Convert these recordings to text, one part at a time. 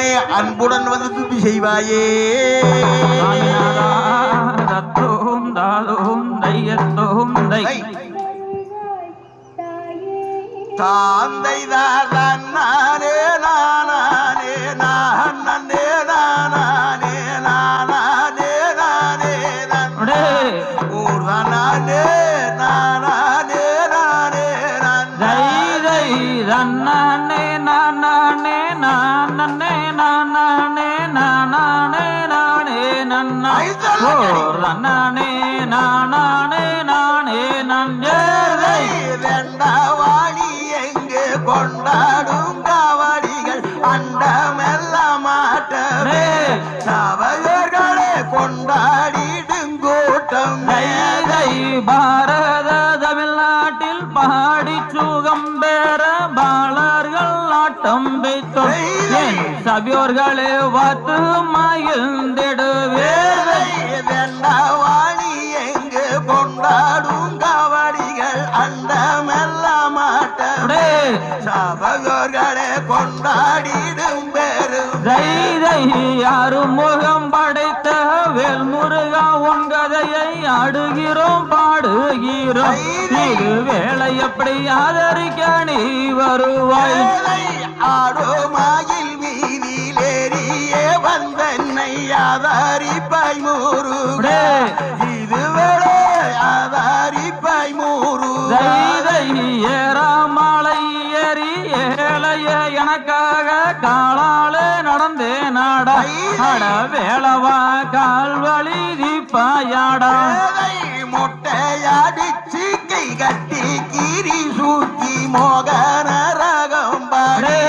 அடியேனே அன்புடன் வந்து செய்வாயே. தத்தோம் தாதோம் தையத்தோம் தை. தாந்தை தான் நானே நானே நான் நன்னே நானே நானே நானே நான் அடே, ஊர்வனானே நானே நானே நான் தை தை தன்னானே நானே நானே நானே நன்னா ஓர் தன்னானே நானே நானே நஞ்சே தை ரெண்டாவாணி எங்கு கொண்டாடும் காவடிகள் அண்டமெல்லாம் மாட்டவே சபையர்களே கொண்டாடிடும் கூட்டம் பாரத தமிழ்நாட்டில் பாடி சுகம் பெற பாலர்கள் நாட்டம் வைத்தோம் என் சபியோர்களே வாத்து மகிழ்ந்திடுவே ரெண்டாவாணி எங்கு கொண்டாடும் காவடிகள் அண்டமெல்லாம் மாட்டவே சபையர்களே கொண்டாடிடும் பெரும். யாரும் முகம் படைத்த வேல்முருகா உன் கதையை ஆடுகிறோம் பாடுகிறோம். இது வேலை எப்படி ஆதரிக்க நீ வருவாய்? வேலை ஆடுமாயில் வீதியிலேறியே வந்தன்னை ஆதாரிப்பாய் முருகே. இது வேலை ஆதாரிப்பாய் முருகா. தை ஏறாமலை ஏறி ஏழைய எனக்காக காலாலே நடந்தே நாடா அட வேளவா கால்வழி தீப்பாயாடா. வேலை மொட்டையாடிச்சு கை கட்டி கீரி சூக்கி மோகன ரகம் பாடே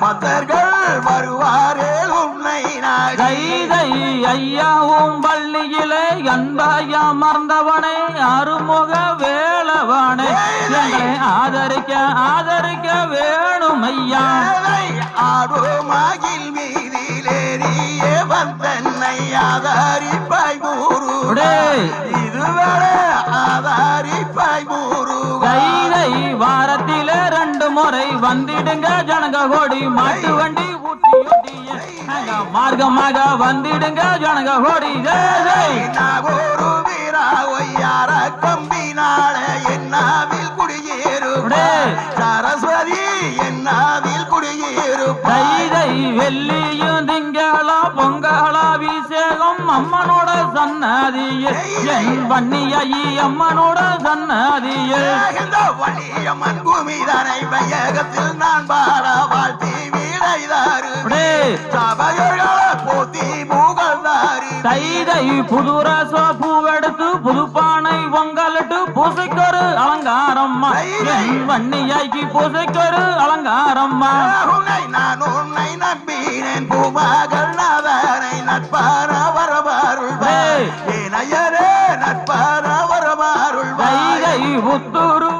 பத்தர்கள் வருவாரே உன்னை நாடி. தை தை ஐயாவும் பள்ளியிலே அன்பாயா மறந்தவனே அருமுக வேளவனே. எங்களை ஆதரிக்க ஆதரிக்க வேணும் ஐயா வேலை ஆடுமாகில் மீதிலேறியே வந்தன்னை ஆதாரிப்பாய் அடே. இதுவரை ஆதாரிப்பாய் முருகா. தை வாரத்திலே ரெண்டு முறை வந்திடுங்க ஜனக கோடி. மாட்டு வண்டி ஊட்டி மார்க்கமாக வந்திடுங்க ஜனக கோடி. நாகூரு வெள்ளியும் திங்களா பொங்கலா அபிஷேகம் அம்மனோட சன்னதியில் என் வன்னியாயி அம்மனோட சன்னதியில் இந்த வள்ளியம்மன் குமிதனை வையகத்தில் நான் பாட வாழ்த்தி வீடைதாரு போத்தி புகழ்ந்தாரு தை தை புது ரச பூவெடுத்து புது பானை பொங்கலிட்டு பூசைக்கொரு அலங்காரம்மா. என் வன்னியாய்க்கு பூசைக்கொரு அலங்காரம்மா. உன்னை நட்பான வரவாருள் ஏய். ஏனையரே நட்பான வரவாருள் தைகை புத்தூரு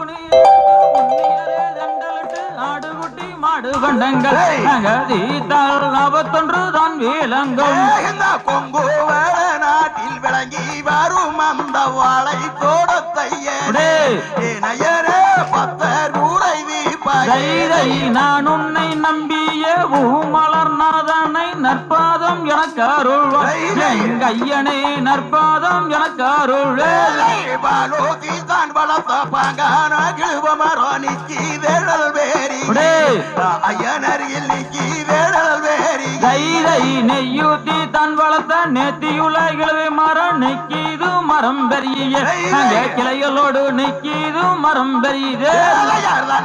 நாற்பத்தொன்று தான் வீலங்கும் இந்த கொங்கு நாட்டில் விளங்கி வரும் அந்த வாழை தோடத்தையே அடே. ஏனையரே பத்தர் தைதை நான் உன்னை நம்பிய நாதனை நற்பாதம் எனக்கு அருள்வாய் எங்க ஐயனே நற்பாதம் எனக்கு அருள்வே பாலோதி தான் வளர்த்த பாங்கான கிழுவமரோ நிக்கி வேடல் வேரி அடே. ஐயனரியில் நிக்கி வேடல் வேரி தைதை நெய்யூத்தி தன் வளர்த்த நேத்தியுல கிழவை மரம் நிக்கிது மரம் பெரிய. கிளைகளோடு நிக்கிது மரம் பெரியது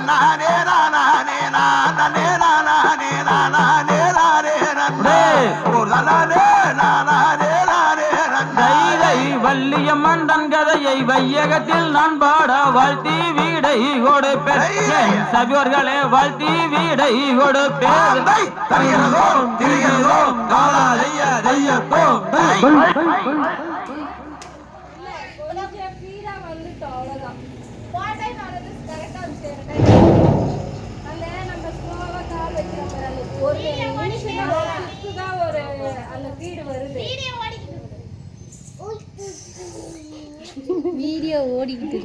நானே நானே நானே நானே நானே நானே வள்ளியம்மன் தன் கதையை வையகத்தில் நான் பாட வாழ்த்தி வீடை கொடுப்பேன். சபியோர்களே வாழ்த்தி வீடை கொடுப்பேன். ஆந்தை. வீடு வருது. வீடியோ ஓடிக்கிட்டு